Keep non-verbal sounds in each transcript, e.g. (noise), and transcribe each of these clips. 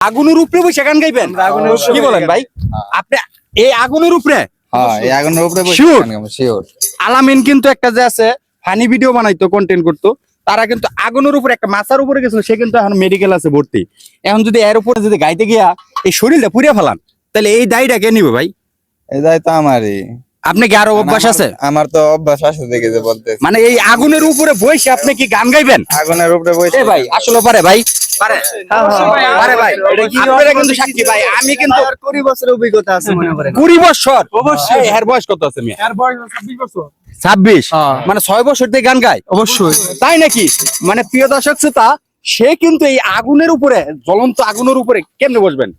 আগুনের উপরে বসে গান গাইবেন? কি বলেন ভাই? আপনি এই আগুনের উপরে? হ্যাঁ. শিওর আলামিন কিন্তু একটা যে আছে ফানি ভিডিও বানাইতো কন্টেন্ট করতো। তারা কিন্তু আগুনের উপরে একটা মাথার উপরে গেছিল সে কিন্তু এখন মেডিকেল আছে ভর্তি। এখন যদি এর উপরে যদি গাইতে গিয়া এই শরীরটা পুড়িয়ে ফেলান তাহলে এই দায়টা কে নিবে ভাই? এই দায় তো আমারই। আপনি কি আরও অভ্যাস আছে? আমার- তো অভ্যাস আছে দেখে যে বলতে মানে এই আগুনের উপরে বসে আপনি কি গান গাইবেন? আগুনের উপরে বসে ভাই আসলে পারে ভাই। পারে। পারে ভাই। আপনারা কিন্তু সাক্ষী ভাই। আমি কিন্তু কুড়ি বছরের অভিজ্ঞতা আছে মনে করেন। কুড়ি বছর? অবশ্যই। এর বয়স কত আছে মিয়া? এর বয়স ছাব্বিশ বছর। ছাব্বিশ? হ্যাঁ। মানে ছয় বছর থেকে গান গায়? অবশ্যই। তাই নাকি? মানে প্রিয় দর্শক শ্রোতা সে কিন্তু এই আগুনের উপরে জ্বলন্ত আগুনের উপরে কেমনে বসবেন?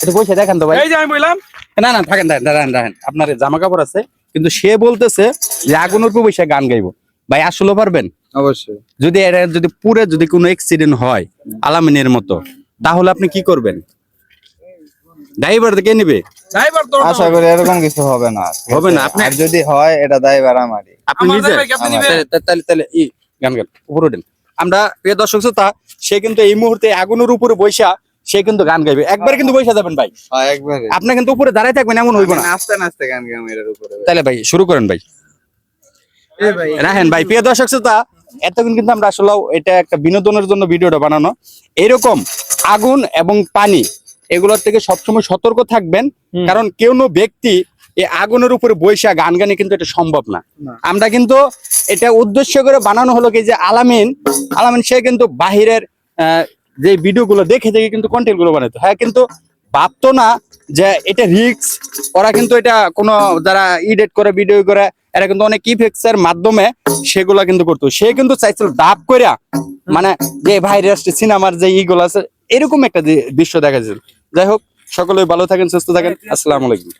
এটা বসে দেখেন তো ভাই। এই যে আমি বললাম না না থাকেন থাকেন দাঁড়ান দাঁড়ান আপনার জামা কাপড় আছে কিন্তু সে বলতেছে যে আগুনের উপরে বসে গান গাইবো। ভাই আসলে পারবেন? অবশ্যই। যদি এর যদি পুরে যদি কোনো অ্যাক্সিডেন্ট হয় আলামিনের মতো তাহলে আপনি কি করবেন? ড্রাইভার কে নিবে? ড্রাইভার তো আশা করি এরকম কিছু হবে না। (laughs) হবে না, আপনি- আর যদি হয় এটা দায়বার আমারই। আপনি নিজে? তাহলে- তাহলে ই গান গান উপরে আমরা প্রিয় দর্শক শ্রোতা সে কিন্তু এই মুহূর্তে আগুনের উপরে বৈশা সে কিন্তু গান গাইবে। একবার কিন্তু বৈশা যাবেন ভাই। হ্যাঁ একবারে। আপনি কিন্তু উপরে দাঁড়াই থাকবেন এমন হইব না। নাচতে নাচতে গান গাম এর উপরে তাহলে ভাই শুরু করেন ভাই। ভাই রাখেন ভাই প্রিয় দর্শক শ্রোতা এতক্ষণ কিন্তু আমরা আসলে এটা একটা বিনোদনের জন্য ভিডিওটা বানানো। এরকম আগুন এবং পানি এগুলোর থেকে সবসময় সতর্ক থাকবেন। কারণ কেউ ব্যক্তি এই আগুনের উপরে বৈশা গান গানে কিন্তু এটা সম্ভব না। না। আমরা কিন্তু এটা উদ্দেশ্য করে বানানো হলো কি যে আলামিন আলামিন সে কিন্তু বাহিরের আহ, যে ভিডিওগুলো দেখে দেখে কিন্তু কন্টেন্টগুলো বানাতো হ্যাঁ কিন্তু ভাবতো না যে এটা রিক্স ওরা কিন্তু এটা কোনো যারা ইডিট করে ভিডিও করে এরা কিন্তু অনেক ইফেক্টস এর মাধ্যমে সেগুলা কিন্তু করতো। সে কিন্তু চাইছিল ডাব কইরা মানে যে ভাইরাস সিনেমার যে ইগুলো আছে এরকম একটা দৃশ্য দেখা যাচ্ছে যাই হোক সকলে ভালো থাকেন সুস্থ থাকেন। আসসালামু আলাইকুম।